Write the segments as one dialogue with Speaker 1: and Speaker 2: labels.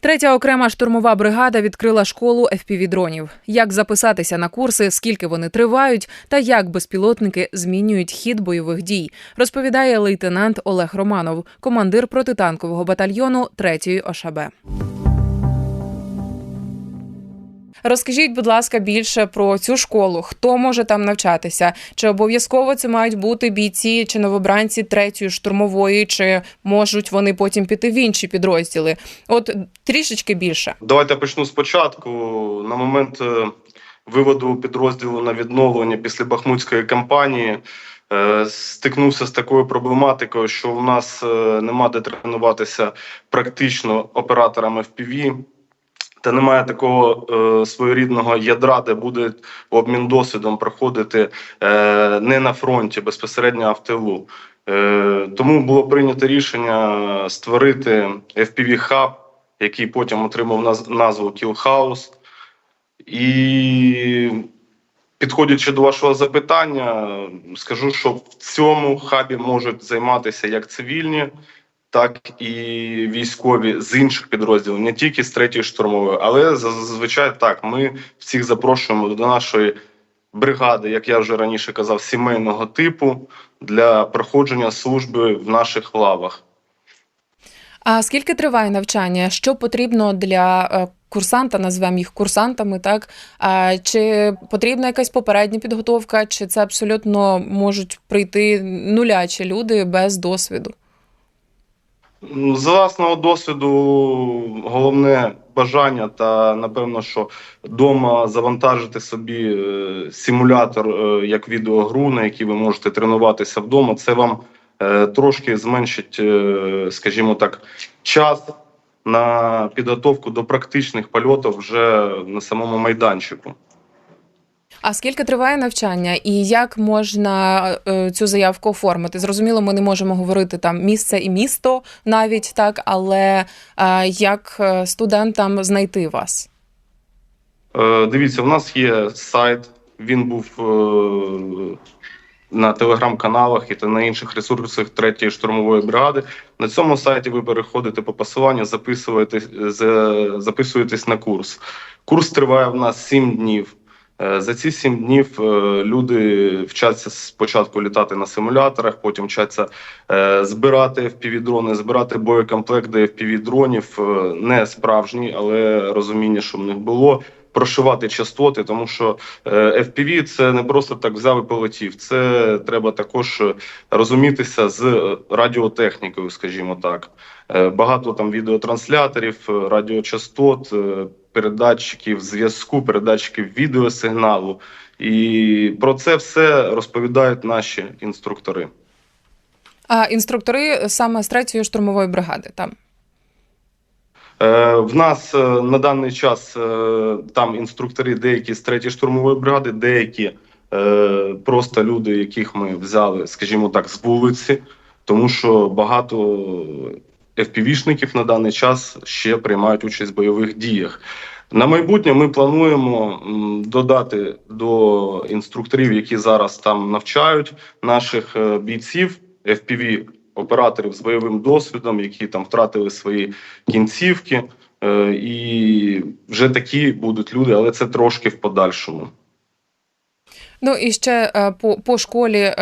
Speaker 1: Третя окрема штурмова бригада відкрила школу FPV-дронів. Як записатися на курси, скільки вони тривають, та як безпілотники змінюють хід бойових дій, розповідає лейтенант Олег Романов, командир протитанкового батальйону 3-ї ОШБ. Розкажіть, будь ласка, більше про цю школу. Хто може там навчатися? Чи обов'язково це мають бути бійці чи новобранці третьої штурмової, чи можуть вони потім піти в інші підрозділи? От трішечки більше.
Speaker 2: Давайте почну спочатку. На момент е, виводу підрозділу на відновлення після Бахмутської кампанії е, стикнувся з такою проблематикою, що у нас е, нема де тренуватися практично операторами FPV, та немає такого е, своєрідного ядра, де буде обмін досвідом проходити е, не на фронті, безпосередньо а в тилу. Е, тому було прийнято рішення створити FPV Hub, який потім отримав наз- назву House. І підходячи до вашого запитання, скажу, що в цьому хабі можуть займатися як цивільні, так і військові з інших підрозділів, не тільки з третьої штурмової, але зазвичай так. Ми всіх запрошуємо до нашої бригади, як я вже раніше казав, сімейного типу для проходження служби в наших лавах.
Speaker 1: А скільки триває навчання? Що потрібно для е, курсанта? Назвемо їх курсантами, так? А, чи потрібна якась попередня підготовка, чи це абсолютно можуть прийти нулячі люди без досвіду?
Speaker 2: З власного досвіду головне бажання та напевно, що вдома завантажити собі е, симулятор е, як відеогру, на якій ви можете тренуватися вдома. Це вам е, трошки зменшить, е, скажімо так, час на підготовку до практичних польотів вже на самому майданчику.
Speaker 1: А скільки триває навчання, і як можна е, цю заявку оформити? Зрозуміло, ми не можемо говорити там місце і місто навіть так, але е, як е, студентам знайти вас?
Speaker 2: Е, Дивіться, в нас є сайт. Він був е, на телеграм-каналах і та на інших ресурсах третьої штурмової бригади. На цьому сайті ви переходите по посиланню, записуєтесь, записуєтесь на курс. Курс триває в нас 7 днів. Е, За ці сім днів е, люди вчаться спочатку літати на симуляторах, потім вчаться е, збирати FPV-дрони, збирати боєкомплект до FPV-дронів, е, не справжні, але розуміння, що в них було. Прошивати частоти, тому що FPV – це не просто так взяв і полетів. Це треба також розумітися з радіотехнікою, скажімо так. Багато там відеотрансляторів, радіочастот, передатчиків зв'язку, передатчиків відеосигналу. І про це все розповідають наші інструктори.
Speaker 1: А інструктори саме з третьої штурмової бригади там.
Speaker 2: Е, В нас е, на даний час е, там інструктори деякі з третьої штурмової бригади, деякі просто люди, яких ми взяли, скажімо так, з вулиці, тому що багато FPV-шників на даний час ще приймають участь в бойових діях. На майбутнє ми плануємо додати до інструкторів, які зараз там навчають наших е, бійців FPV операторів з бойовим досвідом, які там втратили свої кінцівки. Е, І вже такі будуть люди, але це трошки в подальшому.
Speaker 1: Ну і ще е, по, по школі е,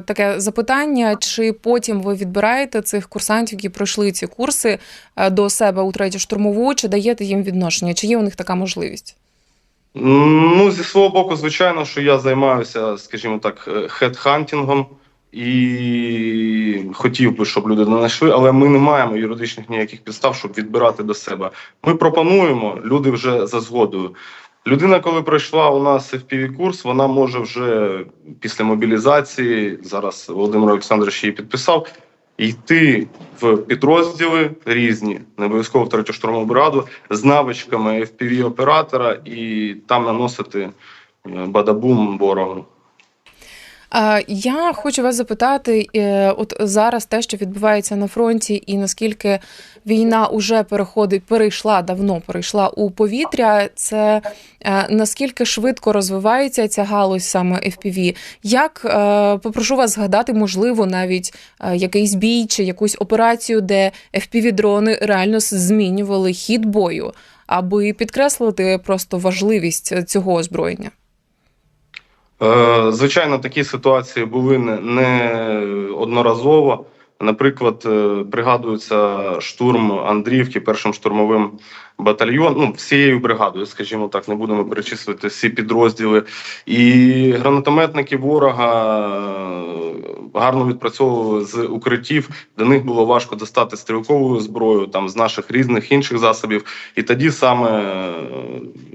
Speaker 1: таке запитання: чи потім ви відбираєте цих курсантів, які пройшли ці курси е, до себе у третю штурмову, чи даєте їм відношення? Чи є у них така можливість?
Speaker 2: Ну, зі свого боку, звичайно, що я займаюся, скажімо так, хедхантінгом і хотів би, щоб люди не знайшли, але ми не маємо юридичних ніяких підстав, щоб відбирати до себе. Ми пропонуємо, люди вже за згодою. Людина, коли пройшла у нас fpv курс, вона може вже після мобілізації, зараз Володимир Олександрович її підписав, йти в підрозділи різні, не обов'язково в третю штурмову бригаду, з навичками fpv оператора і там наносити е, бадабум ворогу.
Speaker 1: Я хочу вас запитати, е, от зараз те, що відбувається на фронті, і наскільки війна уже переходить, перейшла давно, перейшла у повітря. Це е, наскільки швидко розвивається ця галузь саме FPV? Як е, попрошу вас згадати, можливо, навіть якийсь бій чи якусь операцію, де FPV-дрони реально змінювали хід бою, аби підкреслити просто важливість цього озброєння?
Speaker 2: Е, Звичайно, такі ситуації були не, не одноразово. Наприклад, е, пригадується штурм Андрівки першим штурмовим батальйоном, ну, всією бригадою, скажімо так, не будемо перечислювати всі підрозділи. І гранатометники ворога е, гарно відпрацьовували з укриттів. До них було важко достати стрілкову зброю там з наших різних інших засобів. І тоді саме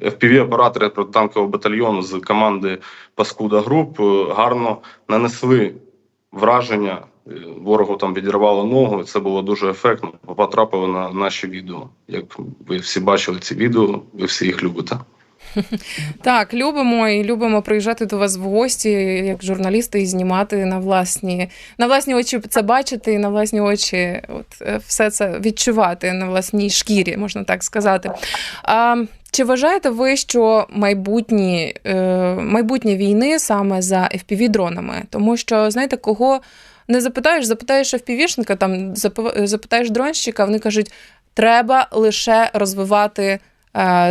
Speaker 2: е, FPV-оператори протитанкового батальйону з команди Паскуда Груп гарно нанесли враження. Ворогу там відірвало ногу, це було дуже ефектно. Потрапили на наші відео. Як ви всі бачили ці відео, ви всі їх любите.
Speaker 1: Так, любимо і любимо приїжджати до вас в гості як журналісти і знімати на власні на власні очі це бачити, і на власні очі, от е, все це відчувати на власній шкірі, можна так сказати. А чи вважаєте ви, що майбутні, е, майбутнє війни саме за fpv дронами? Тому що знаєте, кого не запитаєш, запитаєш FPV-шника, там запи- запитаєш дронщика, вони кажуть, треба лише розвивати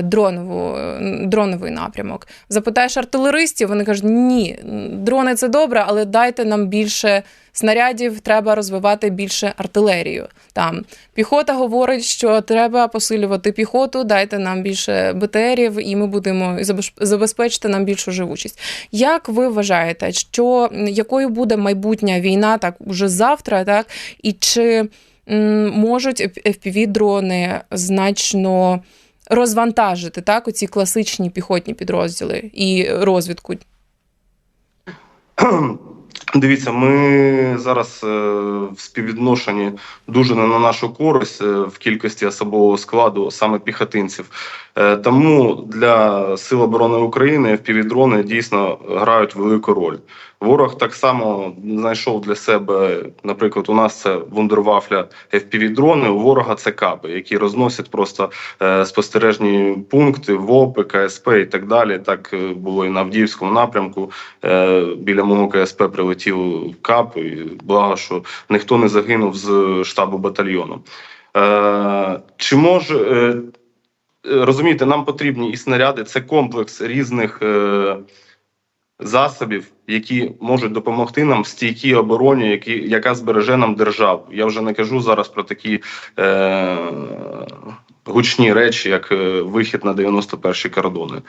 Speaker 1: дронову, е, дроновий напрямок. Запитаєш артилеристів, вони кажуть, ні, дрони це добре, але дайте нам більше снарядів, треба розвивати більше артилерію. Там піхота говорить, що треба посилювати піхоту, дайте нам більше БТРів, і ми будемо забезпечити нам більшу живучість. Як ви вважаєте, що якою буде майбутня війна, так уже завтра, так і чи м, можуть fpv дрони значно розвантажити так оці класичні піхотні підрозділи і розвідку?
Speaker 2: Дивіться, ми зараз е, в співвідношенні дуже не на нашу користь е, в кількості особового складу, саме піхотинців. Е, Тому для Сил оборони України FPV-дрони дійсно грають велику роль. Ворог так само знайшов для себе, наприклад, у нас це вундервафля FPV-дрони, у ворога це каби, які розносять просто спостережні пункти, ВОПи, КСП і так далі. Так було і на Авдіївському напрямку. Біля мого КСП прилетів кап, і благо, що ніхто не загинув з штабу батальйону. Е, чи може е, розумієте, нам потрібні і снаряди, це комплекс різних. Е, Засобів, які можуть допомогти нам в стійкій обороні, які, яка збереже нам державу. Я вже не кажу зараз про такі е, гучні речі, як е, вихід на 91-й кордони.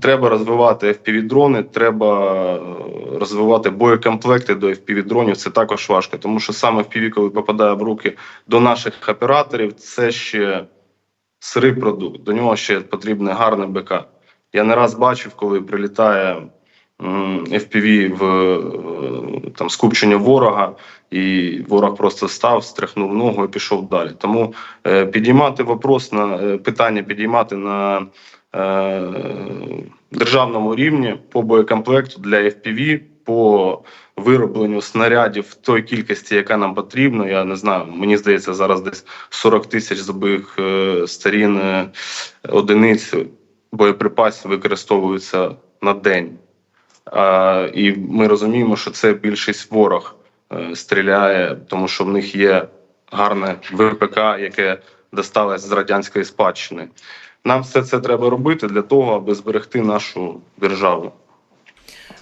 Speaker 2: Треба розвивати FPV-дрони, треба е, розвивати боєкомплекти до FPV-дронів. Це також важко, тому що саме FPV, коли попадає в руки до наших операторів, це ще сирий продукт. До нього ще потрібне гарне БК. Я не раз бачив, коли прилітає FPV в е, там скупчення ворога, і ворог просто став, стряхнув ногу і пішов далі. Тому е, підіймати вопрос на питання підіймати на державному рівні по боєкомплекту для FPV, по виробленню снарядів той кількості, яка нам потрібна. Я не знаю, мені здається, зараз десь 40 тисяч забих е, сторін е, одиниць боєприпасів використовуються на день. І ми розуміємо, що це більшість ворог е, стріляє, тому що в них є гарне ВПК, яке досталось з радянської спадщини. Нам все це треба робити для того, аби зберегти нашу державу.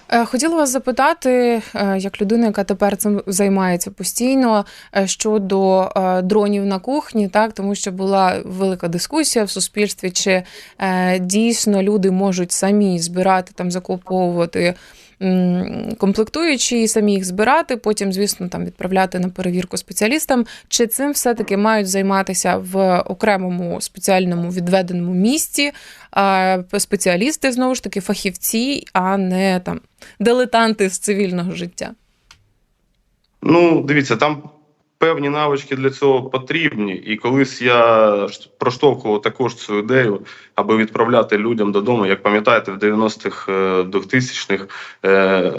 Speaker 1: Е, Хотіла вас запитати, е, як людина, яка тепер цим займається постійно е, щодо дронів на кухні, так тому що була велика дискусія в суспільстві, чи дійсно люди можуть самі збирати там, закуповувати комплектуючі і самі їх збирати, потім, звісно, там відправляти на перевірку спеціалістам. Чи цим все-таки мають займатися в окремому спеціальному відведеному місці спеціалісти, знову ж таки, фахівці, а не там дилетанти з цивільного життя?
Speaker 2: Ну, дивіться, там певні навички для цього потрібні. І колись я проштовхував також цю ідею, аби відправляти людям додому. Як пам'ятаєте, в 90-х, е, 2000-х е,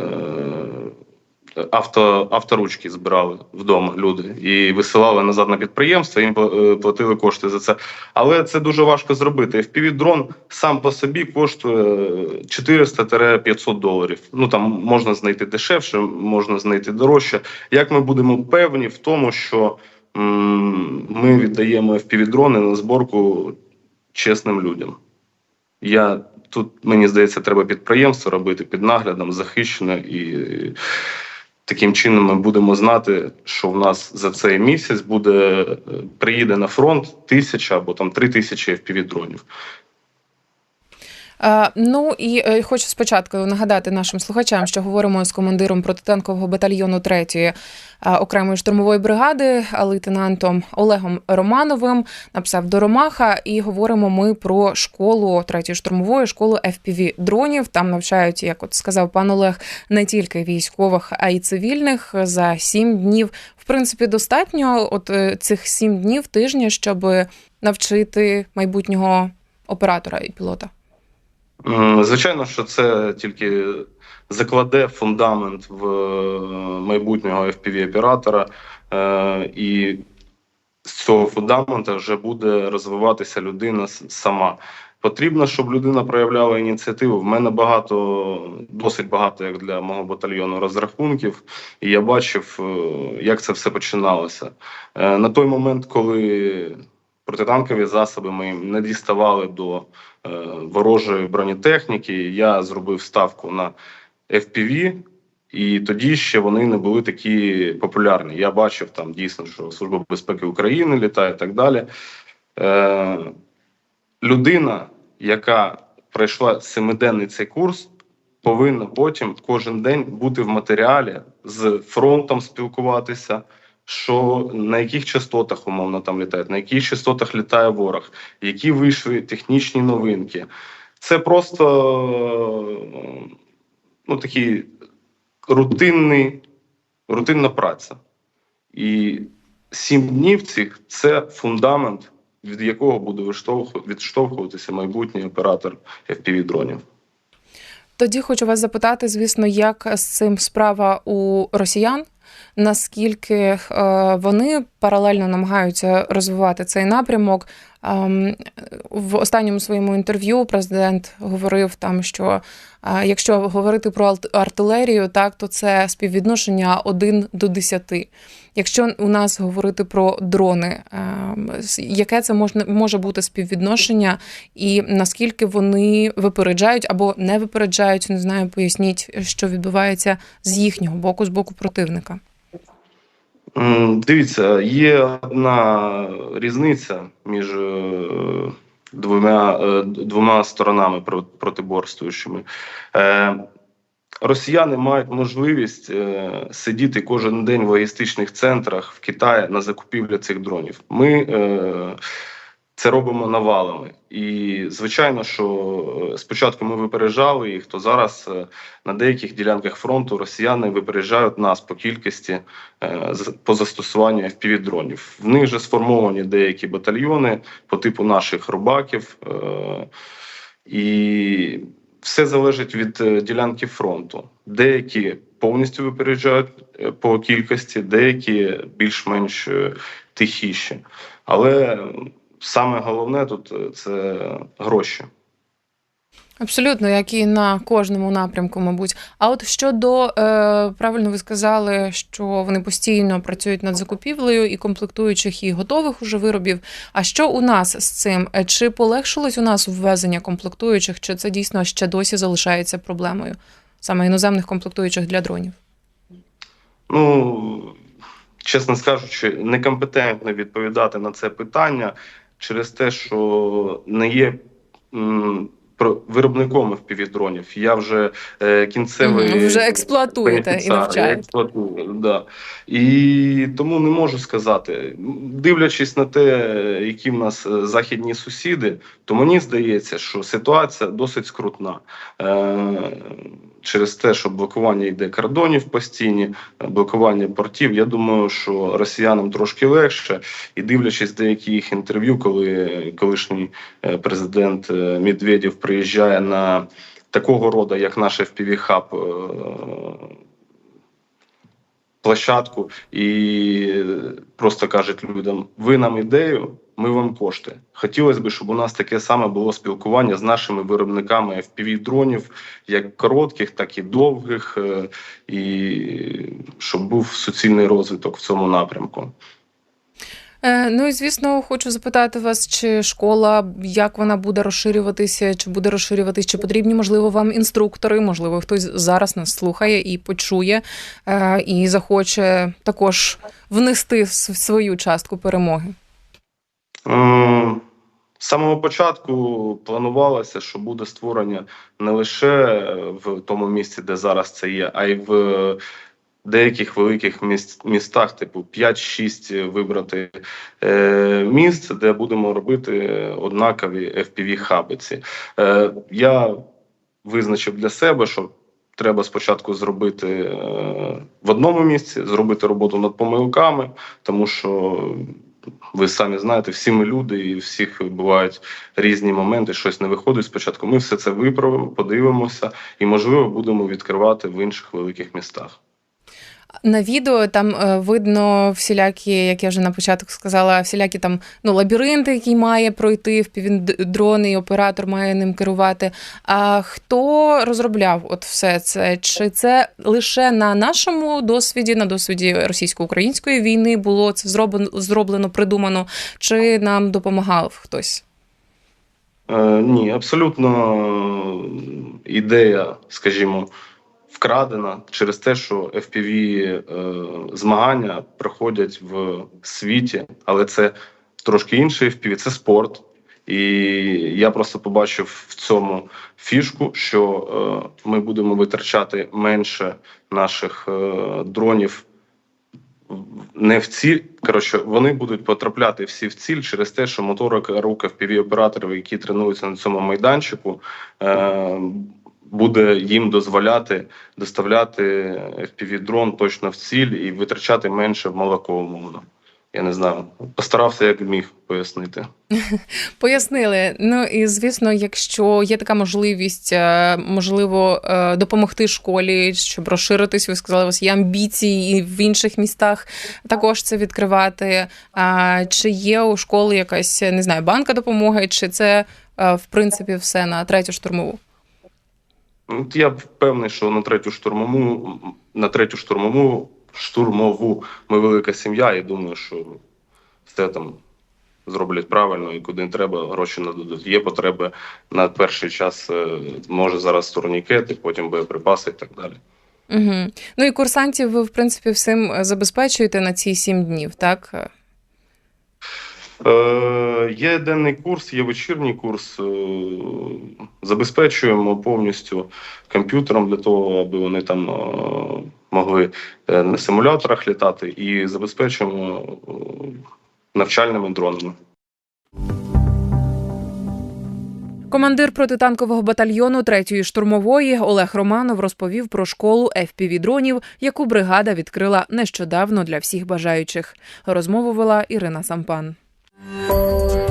Speaker 2: авто, авторучки збирали вдома люди і висилали назад на підприємство, їм е, платили кошти за це. Але це дуже важко зробити. FPV-дрон сам по собі коштує 400-500 доларів. Ну там можна знайти дешевше, можна знайти дорожче. Як ми будемо певні в тому, що ми віддаємо FPV-дрони на зборку чесним людям? Я тут мені здається, треба підприємство робити під наглядом, захищено і таким чином ми будемо знати, що в нас за цей місяць буде е, приїде на фронт тисяча або там три тисячі fpv дронів.
Speaker 1: Е, Ну і е, хочу спочатку нагадати нашим слухачам, що говоримо з командиром протитанкового батальйону 3-ї е, окремої штурмової бригади, лейтенантом Олегом Романовим на псевдоромаха. І говоримо ми про школу 3-ї штурмової школу fpv дронів. Там навчають, як от сказав пан Олег, не тільки військових, а й цивільних за сім днів. В принципі, достатньо от е, цих сім днів тижня, щоб навчити майбутнього оператора і пілота.
Speaker 2: Звичайно, що це тільки закладе фундамент в е, майбутнього FPV-оператора, е, і з цього фундамента вже буде розвиватися людина сама. Потрібно, щоб людина проявляла ініціативу. В мене багато, досить багато, як для мого батальйону, розрахунків, і я бачив, е, як це все починалося. На той момент, коли протитанкові засоби ми не діставали до ворожої бронетехніки. Я зробив ставку на FPV, і тоді ще вони не були такі популярні. Я бачив там дійсно, що Служба безпеки України літає і так далі. Е, людина, яка пройшла семиденний цей курс, повинна потім кожен день бути в матеріалі з фронтом спілкуватися. Що на яких частотах умовно там літають, на яких частотах літає ворог, які вийшли технічні новинки. Це просто ну, такий рутинний, рутинна праця. І сім днів цих це фундамент, від якого буде відштовхуватися майбутній оператор FPV-дронів.
Speaker 1: Тоді хочу вас запитати, звісно, як з цим справа у росіян. Наскільки е, вони паралельно намагаються розвивати цей напрямок? Ем, В останньому своєму інтерв'ю президент говорив там, що е, якщо говорити про арт- артилерію, так то це співвідношення 1 до 10. Якщо у нас говорити про дрони, ем, яке це можна може бути співвідношення, і наскільки вони випереджають або не випереджають, не знаю, поясніть, що відбувається з їхнього боку, з боку противника.
Speaker 2: Дивіться, є одна різниця між е, двома, е, двома сторонами про- протиборствуючими. Росіяни мають можливість е, сидіти кожен день в логістичних центрах в Китаї на закупівлі цих дронів. Ми е, це робимо навалами. І звичайно, що е, спочатку ми випереджали їх, то зараз е, на деяких ділянках фронту росіяни випереджають нас по кількості е, по застосуванню FPV-дронів. В них вже сформовані деякі батальйони по типу наших рубаків. І все залежить від е, ділянки фронту. Деякі повністю випереджають е, по кількості, деякі більш-менш е, тихіші. Але саме головне тут це гроші.
Speaker 1: Абсолютно, як і на кожному напрямку, мабуть. А от щодо е, правильно ви сказали, що вони постійно працюють над закупівлею і комплектуючих і готових уже виробів. А що у нас з цим? Е, Чи полегшилось у нас ввезення комплектуючих, чи це дійсно ще досі залишається проблемою саме іноземних комплектуючих для дронів?
Speaker 2: Ну, чесно скажучи, некомпетентно відповідати на це питання через те, що не є виробником FPV-дронів. Я вже е, кінцевий
Speaker 1: Мгм, вже експлуатуєте і навчаєте.
Speaker 2: експлуатую, да. І тому не можу сказати. Дивлячись на те, які в нас е, західні сусіди, то мені здається, що ситуація досить скрутна. Е, через те, що блокування йде кордонів постійні, е, блокування портів. Я думаю, що росіянам трошки легше, і дивлячись деякі їх інтерв'ю, коли колишній е, президент е, Медведєв приїжджає на такого роду, як наш FPV-хаб, е, площадку і просто кажуть людям: ви нам ідею, ми вам кошти. Хотілося б, щоб у нас таке саме було спілкування з нашими виробниками fpv дронів, як коротких, так і довгих, е, і щоб був суцільний розвиток в цьому напрямку.
Speaker 1: Е, Ну і звісно, хочу запитати вас, чи школа, як вона буде розширюватися, чи буде розширюватися, чи потрібні, можливо, вам інструктори, можливо, хтось зараз нас слухає і почує, е, і захоче також внести свою частку перемоги.
Speaker 2: З самого початку планувалося, що буде створення не лише в тому місці, де зараз це є, а й в деяких великих міс- містах, типу 5-6 вибрати е, місць, де будемо робити однакові FPV-хаби. ці. Е, я визначив для себе, що треба спочатку зробити е, в одному місці, зробити роботу над помилками, тому що ви самі знаєте, всі ми люди, і всіх бувають різні моменти, щось не виходить спочатку. Ми все це виправимо, подивимося, і можливо будемо відкривати в інших великих містах.
Speaker 1: На відео там е, видно всілякі, як я вже на початку сказала, всілякі там ну лабіринти, які має пройти впівдрони, і оператор має ним керувати. А хто розробляв от все це? Чи це лише на нашому досвіді, на досвіді російсько-української війни було це зроблено, зроблено, придумано, чи нам допомагав хтось?
Speaker 2: Е, ні, абсолютно ідея, скажімо, вкрадена через те, що FPV е, змагання проходять в світі, але це трошки інший FPV, це спорт. І я просто побачив в цьому фішку, що е, ми будемо витрачати менше наших е, дронів не в ціль. Коротше, вони будуть потрапляти всі в ціль через те, що моторика рук fpv операторів, які тренуються на цьому майданчику, е, буде їм дозволяти доставляти fpv дрон точно в ціль і витрачати менше молоко умовно. Я не знаю, постарався як міг пояснити.
Speaker 1: Пояснили. Ну і звісно, якщо є така можливість, е, можливо, е, допомогти школі, щоб розширитись, ви сказали, у вас є амбіції і в інших містах також це відкривати. А чи є у школи якась не знаю, банка допомоги, чи це е, в принципі все на третю штурмову?
Speaker 2: Ну, от Я впевнений, що на третю штурмову, на третю штурмову штурмову ми велика сім'я, і думаю, що все там зроблять правильно і куди треба, гроші нададуть. Є потреби на перший час, е, може зараз турнікети, потім боєприпаси і так далі.
Speaker 1: Угу. Ну і курсантів ви, в принципі, всім забезпечуєте на ці сім днів, так?
Speaker 2: Е, є денний курс, є вечірній курс. Е, забезпечуємо повністю комп'ютером для того, аби вони там е, могли на симуляторах літати, і забезпечуємо навчальними дронами.
Speaker 1: Командир протитанкового батальйону 3-ї штурмової Олег Романов розповів про школу fpv дронів, яку бригада відкрила нещодавно для всіх бажаючих. Розмову вела Ірина Сампан. Música